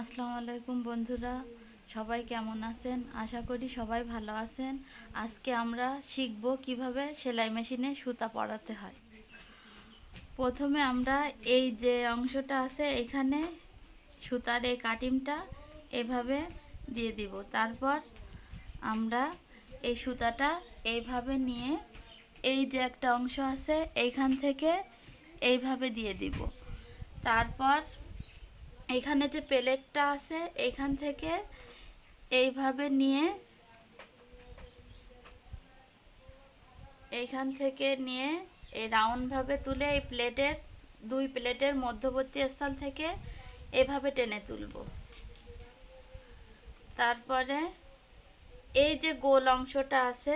আসসালামু আলাইকুম বন্ধুরা, সবাই কেমন আছেন? আশা করি সবাই ভালো আছেন। আজকে আমরা শিখব কীভাবে সেলাই মেশিনে সুতা পরাতে হয়। প্রথমে আমরা এই যে অংশটা আছে, এখানে সুতার এই কাটিংটা এভাবে দিয়ে দিব। তারপর আমরা এই সুতাটা এইভাবে নিয়ে এই যে একটা অংশ আছে এইখান থেকে এইভাবে দিয়ে দিব। তারপর এখানে যে প্লেটটা আছে, এখান থেকে এইভাবে নিয়ে এইখান থেকে নিয়ে এই রাউন্ডভাবে তুলে এই প্লেটের, দুই প্লেটের মধ্যবর্তী স্থল থেকে এভাবে টেনে তুলব। তারপরে এই যে গোল অংশটা আছে,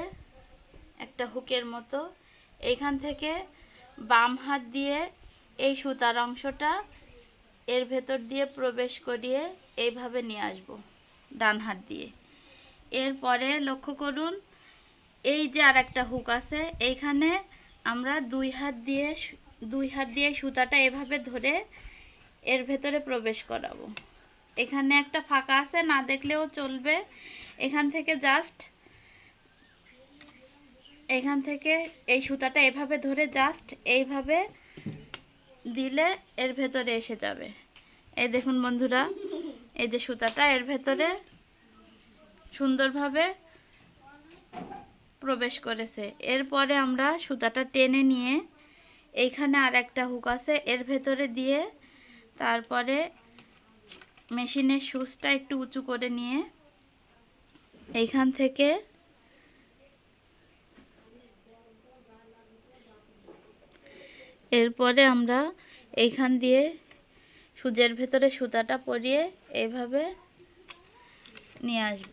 একটা হুকের মতো এইখান থেকে বাম হাত দিয়ে এই সুতার অংশটা এর ভেতর দিয়ে প্রবেশ করিয়ে এইভাবে নিয়ে আসব, ডান হাত দিয়ে। এরপরে লক্ষ্য করুন, এই যে আর একটা হুক আছে, এইখানে আমরা দুই হাত দিয়ে দুই হাত দিয়ে সুতাটা এভাবে ধরে এর ভেতরে প্রবেশ করাবো। এখানে একটা ফাঁকা আছে, না দেখলেও চলবে। এখান থেকে জাস্ট এখান থেকে এই সুতাটা এভাবে ধরে জাস্ট এইভাবে দিলে এর ভেতরে এসে যাবে। এই দেখুন বন্ধুরা, এই যে সুতাটা, এর ভেতরে সুন্দরভাবে প্রবেশ করেছে। এরপরে আমরা সুতাটা টেনে নিয়ে এইখানে আর একটা হুক আছে, এর ভেতরে দিয়ে তারপরে মেশিনের সুচটা একটু উঁচু করে নিয়ে এইখান থেকে এরপরে আমরা এইখান দিয়ে সুজের ভেতরে সুতাটা পরিয়ে এইভাবে নিয়ে আসব।